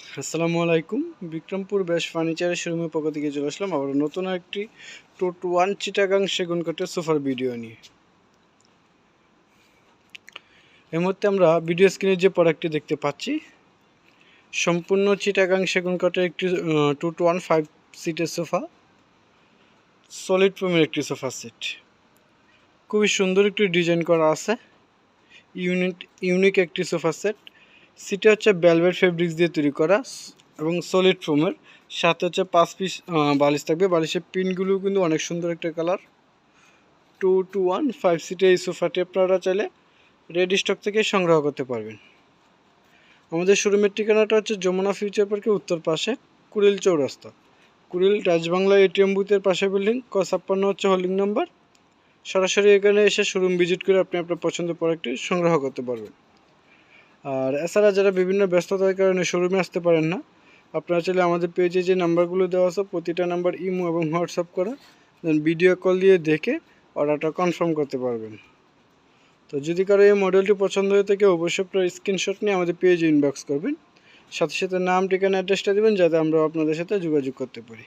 আসসালামু আলাইকুম। বিক্রমপুর বেশ ফার্নিচারের শোরুমের পক্ষ থেকে চলে আসলাম আবার নতুন একটি টোট ওয়ান চিটাগাং সেগুন কাঠের সোফার ভিডিও নিয়ে। এই মুহূর্তে আমরা ভিডিও স্ক্রিনে যে প্রোডাক্টটি দেখতে পাচ্ছি, সম্পূর্ণ চিটাগাং সেগুন কাঠের একটি টু টু ওয়ান ফাইভ সিটের সোফা সলিড ফোমের একটি সোফা সেট। খুবই সুন্দর একটি ডিজাইন করা আছে, ইউনিট, ইউনিক একটি সোফা সেট। সিটে হচ্ছে ভেলভেট ফেব্রিক্স দিয়ে তৈরি করা এবং সলিড ফোমের সাথে হচ্ছে পাঁচ পিস বালিশ থাকবে। বালিশের পিনগুলো কিন্তু অনেক সুন্দর একটা colour two two one five সিটে এই সোফাটি আপনারা চাইলে রেডি স্টক থেকে সংগ্রহ করতে পারবেন। আমাদের শোরুমের ঠিকানাটা হচ্ছে যমুনা ফিউচার পার্কের উত্তর পাশে, কুড়িল চৌরাস্তা। কুড়িল রাজবাংলা এটিএম বুথের পাশে বিল্ডিং ক ছাপ্পান্ন হচ্ছে হোল্ডিং নাম্বার সরাসরি এখানে এসে শোরুম ভিজিট করে আপনি আপনার পছন্দ পছন্দের প্রোডাক্টটি সংগ্রহ করতে পারবেন। আর এছাড়া যারা বিভিন্ন ব্যস্ততার কারণে শোরুমে আসতে পারেন না, আপনারা চাইলে আমাদের পেজে যে নাম্বারগুলো দেওয়া আছে, প্রতিটা নাম্বার ইমো এবং হোয়াটসঅ্যাপ করা দেন ভিডিও কল দিয়ে দেখে অর্ডারটা কনফার্ম করতে পারবেন। তো যদি কারও এই মডেলটি পছন্দ হয়ে থাকে, অবশ্যই আপনার স্ক্রিনশট নিয়ে আমাদের পেজে ইনবক্স করবেন। সাথে সাথে নাম, ঠিকানা অ্যাড্রেসটা দেবেন, যাতে আমরা আপনাদের সাথে যোগাযোগ করতে পারি।